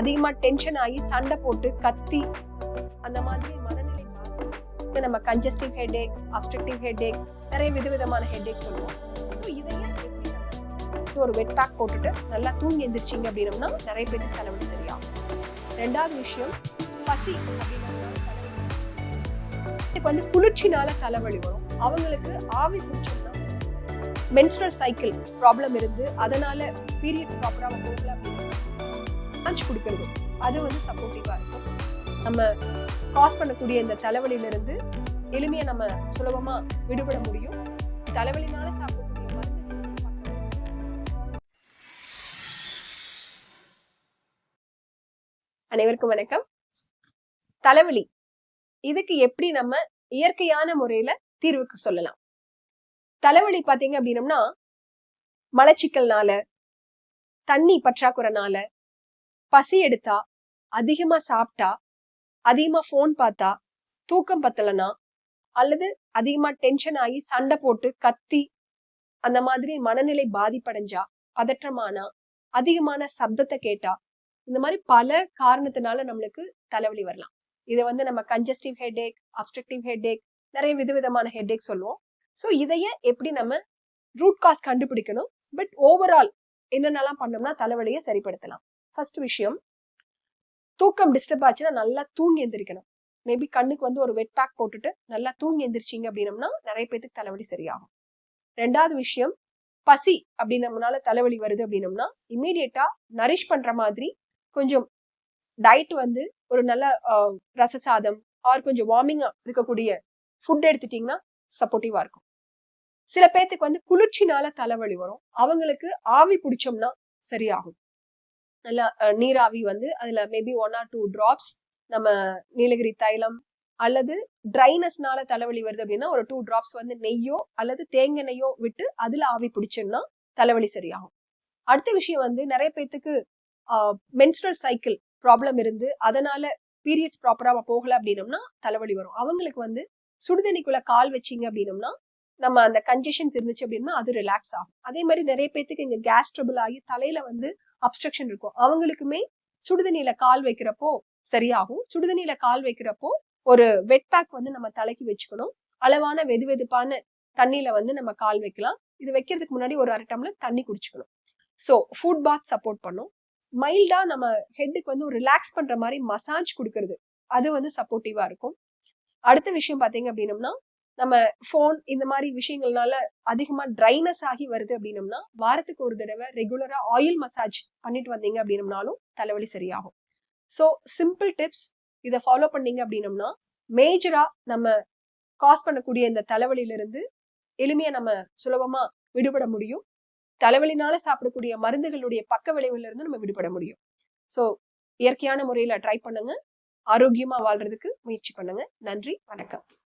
அதிகமா டென்ஷன் ஆகி சண்டை போட்டு கத்தி அந்த மாதிரி மனநிலை நம்ம கன்ஜஸ்டிவ் ஹெட்ஏக் அப்ஸ்ட்ரக்டிவ் ஹெட்ஏக் நிறைய விதவிதமான ஹெட்ஏக் சொல்லுவோம். ஸோ இதையே ஒரு வெட் பேக் போட்டுட்டு நல்லா தூங்கி எந்திரிச்சிங்க அப்படின்னம்னா நிறைய பேருக்கு தலைவலி சரியாகும். ரெண்டாவது விஷயம் பசி அப்படின்னா வந்து குளிர்ச்சினால தலைவலி வரும். அவங்களுக்கு ஆவி பிடிச்சோம்னா மென்ஸ்ட்ரல் சைக்கிள் ப்ராப்ளம் இருந்து அதனால பீரியட்ஸ் ப்ராப்பராக போகல அப்படின்னா லஞ்ச் கொடுக்கறது. அது வந்து சப்போர்ட்டிவா இருக்கும். நம்ம காஸ் பண்ணக்கூடிய இந்த தலைவலியில இருந்து எளிமையா நம்ம சுலபமா விடுபட முடியும். தலைவலினால சாப்பிடக்கூடிய மருந்து அனைவருக்கும் வணக்கம். தலைவலி. இதுக்கு எப்படி நம்ம இயற்கையான முறையில தீர்வுக்கு சொல்லலாம். தலைவலி பாத்தீங்க அப்படின்னம்னா மலச்சிக்கல்னால தண்ணி பற்றாக்குறைனால பசி எடுத்தா அதிகமா சாப்பிட்டா அதிகமா ஃபோன் பார்த்தா தூக்கம் பத்தலனா அல்லது அதிகமா டென்ஷன் ஆகி சண்டை போட்டு கத்தி அந்த மாதிரி மனநிலை பாதிப்படைஞ்சா பதற்றமானா அதிகமான சப்தத்தை கேட்டா இந்த மாதிரி பல காரணத்தினால நம்மளுக்கு தலைவலி வரலாம். இதை வந்து நம்ம கன்ஜஸ்டிவ் ஹெட்ஏக் அப்ஸ்ட்ரக்டிவ் ஹெட்ஏக் நிறைய விதவிதமான ஹெட்ஏக் சொல்லுவோம். ஸோ இதைய எப்படி நம்ம ரூட் காஸ் கண்டுபிடிக்கணும்? பட் ஓவரால் என்னென்னலாம் பண்ணோம்னா தலைவலியை சரிப்படுத்தலாம். ஃபர்ஸ்ட் விஷயம் தூக்கம் டிஸ்டர்ப் ஆச்சுன்னா நல்லா தூங்கி எந்திரிக்கணும். மேபி கண்ணுக்கு வந்து ஒரு வெட் பேக் போட்டுட்டு நல்லா தூங்கி எந்திரிச்சிங்க அப்படின்னம்னா நிறைய பேத்துக்கு தலைவலி சரியாகும். ரெண்டாவது விஷயம் பசி அப்படின்னம்னால தலைவலி வருது அப்படின்னம்னா இமீடியட்டா நரிஷ் பண்ற மாதிரி கொஞ்சம் டயட் வந்து ஒரு நல்ல ரசசாதம் ரச சாதம் ஆர் கொஞ்சம் வார்மிங்கா இருக்கக்கூடிய ஃபுட் எடுத்துட்டீங்கன்னா சப்போர்ட்டிவா இருக்கும். சில பேத்துக்கு வந்து குளிர்ச்சினால தலைவலி வரும். அவங்களுக்கு ஆவி பிடிச்சோம்னா சரியாகும். நல்லா நீராவி வந்து அதில் maybe one or two drops நம்ம நீலகிரி தைலம் அல்லது ட்ரைனஸ்னால தலைவலி வருது அப்படின்னா ஒரு டூ ட்ராப்ஸ் வந்து நெய்யோ அல்லது தேங்காய் நெய்யோ விட்டு அதில் ஆவி பிடிச்சோம்னா தலைவலி சரியாகும். அடுத்த விஷயம் வந்து நிறைய பேத்துக்கு மென்ஸ்ட்ரல் சைக்கிள் ப்ராப்ளம் இருந்து அதனால பீரியட்ஸ் ப்ராப்பராக போகலை அப்படின்னம்னா தலைவலி வரும். அவங்களுக்கு வந்து சுடுதண்ணிக்குள்ள கால் வச்சீங்க அப்படின்னம்னா நம்ம அந்த கன்ஜெஷன்ஸ் இருந்துச்சு அப்படின்னா அது ரிலாக்ஸ் ஆகும். அதே மாதிரி நிறைய பேத்துக்கு இங்கே கேஸ் ட்ரபிள் ஆகி தலையில வந்து அப்ஸ்ட்ரக்ஷன் இருக்கும். அவங்களுக்குமே சுடுதண்ணியில கால் வைக்கிறப்போ சரியாகும். சுடுதண்ணியில கால் வைக்கிறப்போ ஒரு வெட் பேக் வந்து நம்ம தலைக்கு வச்சுக்கணும். அளவான வெது வெதுப்பான தண்ணியில வந்து நம்ம கால் வைக்கலாம். இது வைக்கிறதுக்கு முன்னாடி ஒரு அரை டம்ளர் தண்ணி குடிச்சுக்கணும். ஸோ ஃபுட் பாத் சப்போர்ட் பண்ணும். மைல்டா நம்ம ஹெட்டுக்கு வந்து ஒரு ரிலாக்ஸ் பண்ற மாதிரி மசாஜ் கொடுக்கறது. அது வந்து சப்போர்ட்டிவா இருக்கும். அடுத்த விஷயம் பாத்தீங்க அப்படின்னம்னா நம்ம ஃபோன் இந்த மாதிரி விஷயங்கள்னால அதிகமா ட்ரைனஸ் ஆகி வருது அப்படின்னம்னா வாரத்துக்கு ஒரு தடவை ரெகுலரா ஆயில் மசாஜ் பண்ணிட்டு வந்தீங்க அப்படின்னம்னாலும் தலைவலி சரியாகும். ஸோ சிம்பிள் டிப்ஸ் இதை ஃபாலோ பண்ணீங்க அப்படின்னம்னா மேஜரா நம்ம காஸ் பண்ணக்கூடிய இந்த தலைவலியிலிருந்து எளிமையா நம்ம சுலபமா விடுபட முடியும். தலைவலினால சாப்பிடக்கூடிய மருந்துகளுடைய பக்க விளைவுல இருந்து நம்ம விடுபட முடியும். ஸோ இயற்கையான முறையில ட்ரை பண்ணுங்க. ஆரோக்கியமா வாழ்றதுக்கு முயற்சி பண்ணுங்க. நன்றி வணக்கம்.